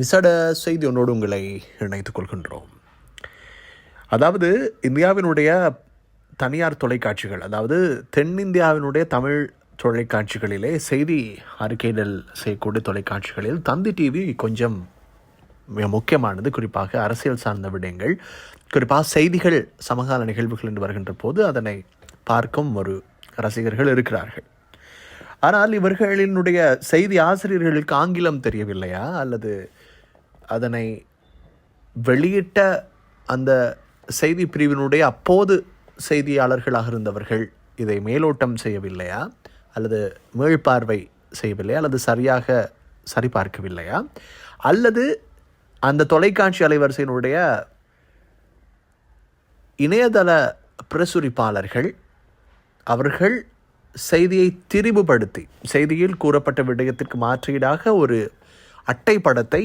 விசட செய்தி ஒன்றோடு உங்களை இணைத்துக் கொள்கின்றோம். அதாவது இந்தியாவினுடைய தனியார் தொலைக்காட்சிகள் அதாவது தென்னிந்தியாவினுடைய தமிழ் தொலைக்காட்சிகளிலே செய்தி அறிக்கையிடல் செய்யக்கூடிய தொலைக்காட்சிகளில் தந்தி டிவி கொஞ்சம் மிக முக்கியமானது. குறிப்பாக அரசியல் சார்ந்த விடயங்கள் குறிப்பாக செய்திகள் சமகால நிகழ்வுகள் என்று வருகின்ற போது அதனை பார்க்கும் ஒரு ரசிகர்கள் இருக்கிறார்கள். ஆனால் இவர்களினுடைய செய்தி ஆசிரியர்களுக்கு ஆங்கிலம் தெரியவில்லையா? அல்லது அதனை வெளியிட்ட அந்த செய்தி பிரிவினுடைய அப்போது செய்தியாளர்களாக இருந்தவர்கள் இதை மேலோட்டம் செய்யவில்லையா? அல்லது மீள்பார்வை செய்யவில்லையா? அல்லது சரியாக சரிபார்க்கவில்லையா? அல்லது அந்த தொலைக்காட்சி அலைவரிசையினுடைய இணையதள பிரசுரிப்பாளர்கள் அவர்கள் செய்தியை திரிவுபடுத்தி செய்தியில் கூறப்பட்ட விடயத்திற்கு மாற்றீடாக ஒரு அட்டை படத்தை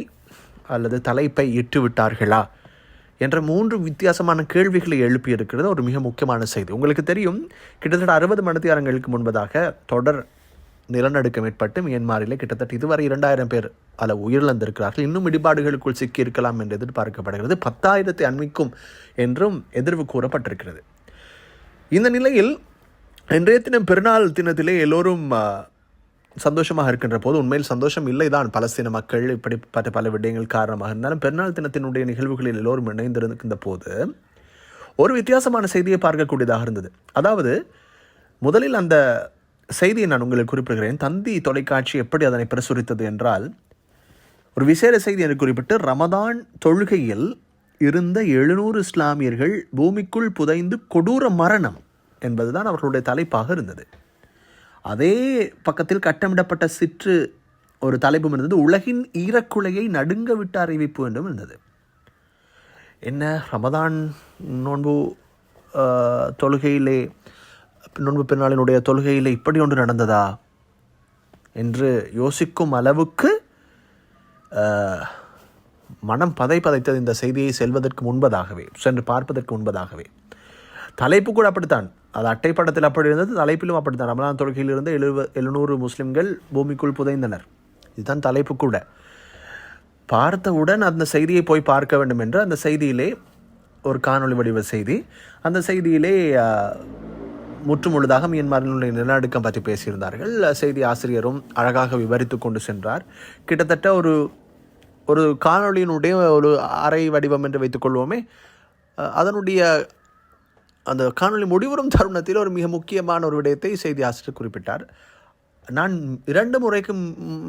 அல்லது தலைப்பை இட்டு விட்டார்களா என்ற மூன்று வித்தியாசமான கேள்விகளை எழுப்பியிருக்கிறது ஒரு மிக முக்கியமான செய்தி. உங்களுக்கு தெரியும் கிட்டத்தட்ட அறுபது மணித்தியாரங்களுக்கு முன்பதாக தொடர் நிலநடுக்கம் ஏற்பட்டு மியன்மாரிலே கிட்டத்தட்ட இதுவரை இரண்டாயிரம் பேர் அல்ல உயிரிழந்திருக்கிறார்கள். இன்னும் இடிபாடுகளுக்குள் சிக்கியிருக்கலாம் என்று எதிர்பார்க்கப்படுகிறது. பத்தாயிரத்தை அண்மிக்கும் என்றும் எதிர்வு கூறப்பட்டிருக்கிறது. இந்த நிலையில் இன்றைய தினம் பெருநாள் தினத்திலே எல்லோரும் சந்தோஷமாக இருக்கின்ற போது உண்மையில் சந்தோஷம் இல்லைதான். பலஸ்தீன மக்கள் இப்படிப்பட்ட பல விடயங்கள் காரணமாக இருந்தாலும் பெருநாள் தினத்தினுடைய நிகழ்வுகளில் எல்லோரும் இணைந்திருக்கின்ற போது ஒரு வித்தியாசமான செய்தியை பார்க்கக்கூடியதாக இருந்தது. அதாவது முதலில் அந்த செய்தியை நான் உங்களுக்கு குறிப்பிடுகிறேன். தந்தி தொலைக்காட்சி எப்படி அதனை பிரசுரித்தது என்றால் ஒரு விசேட செய்தி என்று குறிப்பிட்டு ரமதான் தொழுகையில் இருந்த எழுநூறு இஸ்லாமியர்கள் பூமிக்குள் புதைந்து கொடூர மரணம் என்பதுதான் அவர்களுடைய தலைப்பாக இருந்தது. அதே பக்கத்தில் கட்டமிடப்பட்ட சிற்று ஒரு தலைப்பும் இருந்தது. உலகின் ஈரக்குலையை நடுங்க விட்ட அறிவிப்பு என்றும் இருந்தது. என்ன? ரமதான் நோன்பு தொழுகையிலே நோன்பு பெருநாளினுடைய தொழுகையிலே இப்படி ஒன்று நடந்ததா? என்று யோசிக்கும் அளவுக்கு மனம் பதை பதைத்தது இந்த செய்தியை செல்வதற்கு முன்பதாகவே சென்று பார்ப்பதற்கு முன்பதாகவே. தலைப்பு கூட அப்படித்தான். அது அட்டைப்படத்தில் அப்படி இருந்தது தலைப்பிலும் அப்படித்தான். ரமலான் தொழுகையில் இருந்து எழுவ எழுநூறு முஸ்லிம்கள் பூமிக்குள் புதைந்தனர். இதுதான் தலைப்பு கூட. பார்த்தவுடன் அந்த செய்தியை போய் பார்க்க வேண்டும் என்று அந்த செய்தியிலே ஒரு காணொளி வடிவ செய்தி. அந்த செய்தியிலே முற்றுமுழுதாக மியன்மாரினுடைய நிலநடுக்கம் பற்றி பேசியிருந்தார்கள். செய்தி ஆசிரியரும் அழகாக விவரித்து கொண்டு சென்றார். கிட்டத்தட்ட ஒரு ஒரு காணொளியினுடைய ஒரு அரை வடிவம் என்று வைத்துக்கொள்வோமே அதனுடைய அந்த காணொலி முடிவரும் தருணத்தில் ஒரு மிக முக்கியமான ஒரு விடயத்தை செய்தி ஆசிரியர் குறிப்பிட்டார். நான் இரண்டு முறைக்கும்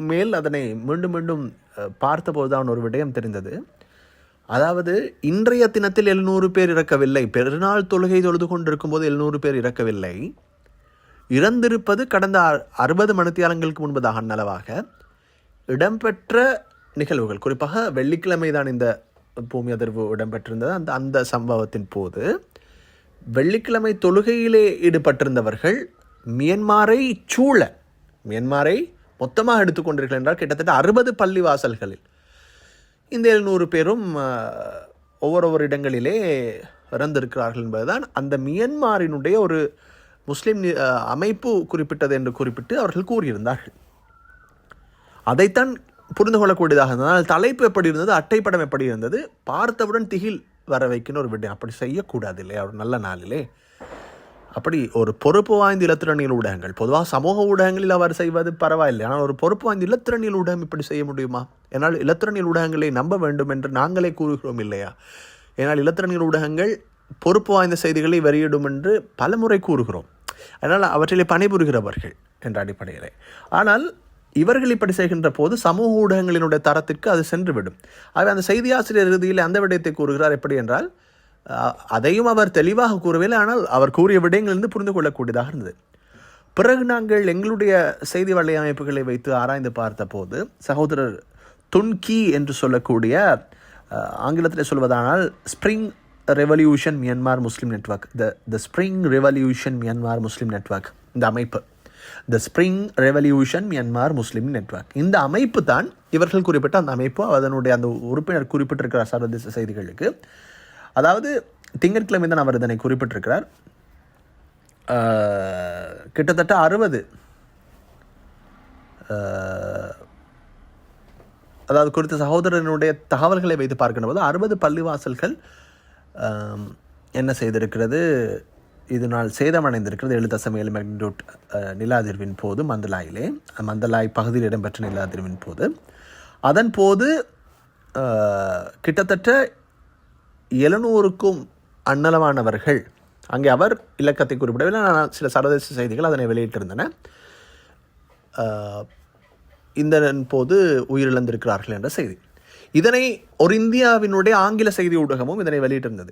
மேல் அதனை மீண்டும் மீண்டும் அஹ், பார்த்தபோதுதான் ஒரு விடயம் தெரிந்தது. அதாவது இன்றைய தினத்தில் எழுநூறு பேர் இறக்கவில்லை. பெருநாள் தொழுகை தொழுது கொண்டிருக்கும் போது எழுநூறு பேர் இறக்கவில்லை. இறந்திருப்பது கடந்த அ- அறுபது மணித்தியாலங்களுக்கு முன்பதாக நலவாக. இடம்பெற்ற நிகழ்வுகள் குறிப்பாக வெள்ளிக்கிழமை தான் இந்த பூமி அதிர்வு இடம்பெற்றிருந்தது. அந்த அந்த சம்பவத்தின் போது வெள்ளிக்கிழமை தொழுகையிலே ஈடுபட்டிருந்தவர்கள் மியன்மாரை சூழ மியன்மாரை மொத்தமாக எடுத்துக்கொண்டீர்கள் என்றால் கிட்டத்தட்ட அறுபது பள்ளி வாசல்களில் இந்த எழுநூறு பேரும் ஒவ்வொரு இடங்களிலே இறந்திருக்கிறார்கள் என்பதுதான் அந்த மியன்மாரினுடைய ஒரு முஸ்லீம் அமைப்பு குறிப்பிட்டது என்று குறிப்பிட்டு அவர்கள் கூறியிருந்தார்கள். அதைத்தான் புரிந்து கொள்ளக்கூடியதாக இருந்தது. தலைப்பு எப்படி இருந்தது அட்டைப்படம் எப்படி இருந்தது பார்த்தவுடன் திகில் வர வைக்கணும் ஒரு விடயம் அப்படி செய்யக்கூடாது இல்லையா ஒரு நல்ல நாளிலே. அப்படி ஒரு பொறுப்பு வாய்ந்த இலத்திரணியல் ஊடகங்கள். பொதுவாக சமூக ஊடகங்களில் அவர் செய்வது பரவாயில்லை. ஆனால் ஒரு பொறுப்பு வாய்ந்த இலத்திரணியல் ஊடகம் இப்படி செய்ய முடியுமா? என்னால் இலத்திரனியல் ஊடகங்களை நம்ப வேண்டும் என்று நாங்களே கூறுகிறோம் இல்லையா? ஏன்னால் இலத்திரணியல் ஊடகங்கள் பொறுப்பு வாய்ந்த செய்திகளை வெளியிடும் என்று பலமுறை கூறுகிறோம். அதனால் அவற்றிலே பணிபுரிகிறவர்கள் என்ற அடிப்படையிலே. ஆனால் இவர்கள் இப்படி செய்கின்ற போது சமூக ஊடகங்களினுடைய தரத்திற்கு அது சென்றுவிடும். ஆகவே அந்த செய்தி ஆசிரியர் இறுதியில் அந்த விடயத்தை கூறுகிறார் எப்படி என்றால் அதையும் அவர் தெளிவாக கூறவில்லை ஆனால் அவர் கூறிய விடயங்களிலிருந்து புரிந்து கொள்ளக்கூடியதாக இருந்தது. பிறகு நாங்கள் எங்களுடைய செய்தி வலையமைப்புகளை வைத்து ஆராய்ந்து பார்த்தபோது சகோதரர் துன்கி என்று சொல்லக்கூடிய ஆங்கிலத்தில் சொல்வதானால் spring revolution Myanmar Muslim network the the spring revolution Myanmar Muslim network இந்த அமைப்பு. The spring revolution Myanmar Muslim network இந்த அமைப்பு தான் இவர்கள் குறிப்பிட்ட அந்த அமைப்பு அதனுடைய அந்த உறுப்பினர் குறிப்பிட்டிருக்கிறார் சர்வதேச செய்திகளுக்கு. அதாவது திங்கட்கிழமை தான் அவர் இதனை குறிப்பிட்டிருக்கிறார். கிட்டத்தட்ட அறுபது அதாவது குறித்த சகோதரனுடைய தகவல்களை வைத்து பார்க்கின்ற போது அறுபது பள்ளிவாசல்கள் என்ன செய்திருக்கிறது? இதனால் சேதமடைந்திருக்கிறது ஏழு தசம் ஏழு மேக்னிடியூட் நில அதிர்வின் போது மந்தலாயிலே. மந்தலாய் பகுதியில் இடம்பெற்ற நில அதிர்வின் போது. அதன் போது கிட்டத்தட்ட எழுநூறுக்கும் அன்னலமானவர்கள் அங்கே அவர் இலக்கத்தை குறிப்பிடவில்லை ஆனால் சில சர்வதேச செய்திகள் அதனை வெளியிட்டிருந்தன. இந்த போது உயிரிழந்திருக்கிறார்கள் என்ற செய்தி. இதனை ஒரு இந்தியாவினுடைய ஆங்கில செய்தி ஊடகமும் இதனை வெளியிட்டிருந்தது.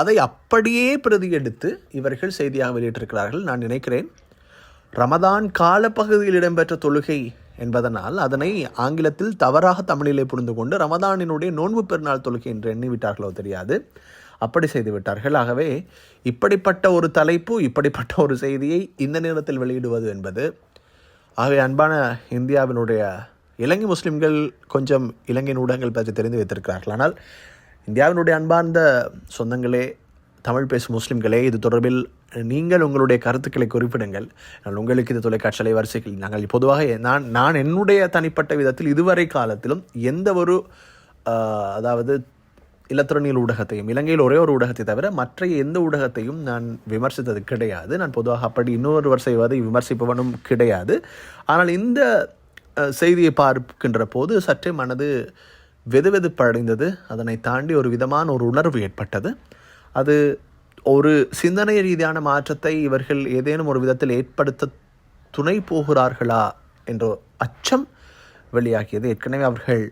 அதை அப்படியே பிரதி எடுத்து இவர்கள் செய்தியாக வெளியிட்டிருக்கிறார்கள். நான் நினைக்கிறேன் ரமதான் காலப்பகுதியில் இடம்பெற்ற தொழுகை என்பதனால் அதனை ஆங்கிலத்தில் தவறாக தமிழிலே புரிந்து கொண்டு ரமதானினுடைய நோன்பு பெருநாள் தொழுகை என்று எண்ணிவிட்டார்களோ தெரியாது. அப்படி செய்து விட்டார்கள். ஆகவே இப்படிப்பட்ட ஒரு தலைப்பு இப்படிப்பட்ட ஒரு செய்தியை இந்த நேரத்தில் வெளியிடுவது என்பது ஆகவே அன்பான இந்தியாவினுடைய இலங்கை முஸ்லிம்கள் கொஞ்சம் இலங்கையின் ஊடகங்கள் பற்றி தெரிந்து வைத்திருக்கிறார்கள். ஆனால் இந்தியாவினுடைய அன்பார்ந்த சொந்தங்களே தமிழ் பேசும் முஸ்லிம்களே இது தொடர்பில் நீங்கள் உங்களுடைய கருத்துக்களை குறிப்பிடுங்கள். நான் உங்களுக்கு இந்த தொலைக்காட்சி அலைவரிசைகள் நாங்கள் பொதுவாக நான் நான் என்னுடைய தனிப்பட்ட விதத்தில் இதுவரை காலத்திலும் எந்த ஒரு அதாவது இலத்திரனியல் ஊடகத்தையும் இலங்கையில் ஒரே ஒரு ஊடகத்தை தவிர மற்ற எந்த ஊடகத்தையும் நான் விமர்சித்தது கிடையாது. நான் பொதுவாக அப்படி இன்னொருவர் செய்வதை விமர்சிப்பவனும் கிடையாது. ஆனால் இந்த செய்தியை பார்க்கின்ற போது சற்றே மனது வெதுவெதுப்படைந்தது. அதனை தாண்டி ஒரு விதமான ஒரு உணர்வு ஏற்பட்டது. அது ஒரு சிந்தனை ரீதியான மாற்றத்தை இவர்கள் ஏதேனும் ஒரு விதத்தில் ஏற்படுத்த துணை போகிறார்களா என்ற அச்சம் வெளியாகியது. ஏற்கனவே அவர்கள்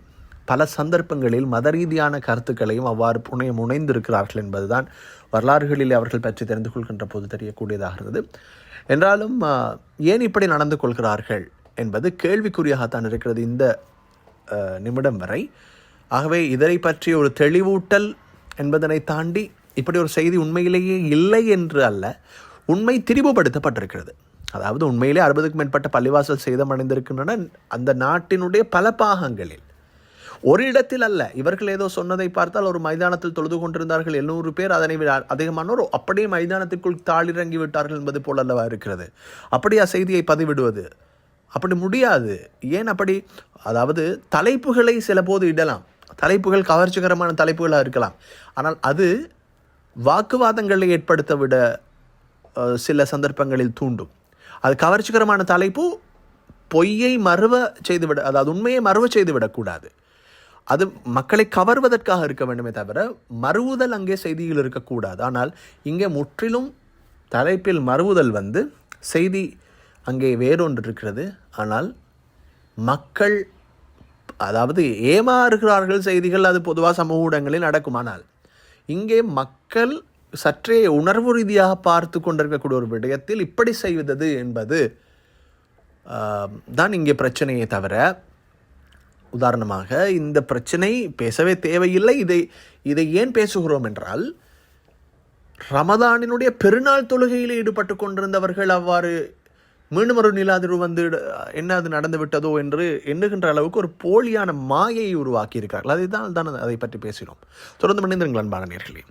பல சந்தர்ப்பங்களில் மத ரீதியான கருத்துக்களையும் அவ்வாறு புனைய முனைந்திருக்கிறார்கள் என்பதுதான் வரலாறுகளில் அவர்கள் பற்றி தெரிந்து கொள்கின்ற போது தெரியக்கூடியதாக இருந்தது. என்றாலும் ஏன் இப்படி நடந்து கொள்கிறார்கள் என்பது கேள்விக்குறியாகத்தான் இருக்கிறது இந்த நிமிடம் வரை. ஆகவே இதனை பற்றி ஒரு தெளிவூட்டல் என்பதனை தாண்டி இப்படி ஒரு செய்தி உண்மையிலேயே இல்லை என்று அல்ல உண்மை திரிவுபடுத்தப்பட்டிருக்கிறது அதாவது உண்மையிலே அறுபதுக்கும் மேற்பட்ட பள்ளிவாசல் சேதமடைந்திருக்கின்றன அந்த நாட்டினுடைய பல பாகங்களில். ஒரு இடத்தில் அல்ல இவர்கள் ஏதோ சொன்னதை பார்த்தால் ஒரு மைதானத்தில் தொழுது கொண்டிருந்தார்கள் எழுநூறு பேர் அதனை விட அதிகமானோர் அப்படியே மைதானத்திற்குள் தாளிறங்கி விட்டார்கள் என்பது போல் அல்லவா இருக்கிறது. அப்படியா செய்தியை பதிவிடுவது அப்படி முடியாது. ஏன் அப்படி? அதாவது தலைப்புகளை சில போது இடலாம். தலைப்புகள் கவர்ச்சிகரமான தலைப்புகளாக இருக்கலாம். ஆனால் அது வாக்குவாதங்களை ஏற்படுத்த விட சில சந்தர்ப்பங்களில் தூண்டும். அது கவர்ச்சிகரமான தலைப்பு பொய்யை மறுவ செய்துவிட அதாவது உண்மையை மறுவ செய்து விடக்கூடாது அது மக்களை கவர்வதற்காக இருக்க வேண்டுமே தவிர மறுவுதல் அங்கே செய்தியில் இருக்கக்கூடாது ஆனால் இங்கே முற்றிலும் தலைப்பில் மறுவுதல் வந்து செய்தி அங்கே வேறொன்று இருக்கிறது. ஆனால் மக்கள் அதாவது ஏமாறுகிறார்கள் செய்திகள் அது பொதுவாக சமூக ஊடகங்களில் நடக்குமானால் இங்கே மக்கள் சற்றே உணர்வு ரீதியாக பார்த்து கொண்டிருக்கக்கூடிய ஒரு விடயத்தில் இப்படி செய்வது என்பது தான் இங்கே பிரச்சனையே தவிர உதாரணமாக இந்த பிரச்சனை பேசவே தேவையில்லை. இதை இதை ஏன் பேசுகிறோம் என்றால் ரமதானினுடைய பெருநாள் தொழுகையில் ஈடுபட்டு கொண்டிருந்தவர்கள் அவ்வாறு மீண்டும் ஒரு நிலாதிர்வு வந்து என்ன அது நடந்து விட்டதோ என்று எண்ணுகின்ற அளவுக்கு ஒரு போலியான மாயையை உருவாக்கியிருக்கார்கள். அதை தான் தான் அதை பற்றி பேசினோம். தொடர்ந்து மனிதர்கள் அன்பான நேர்களே.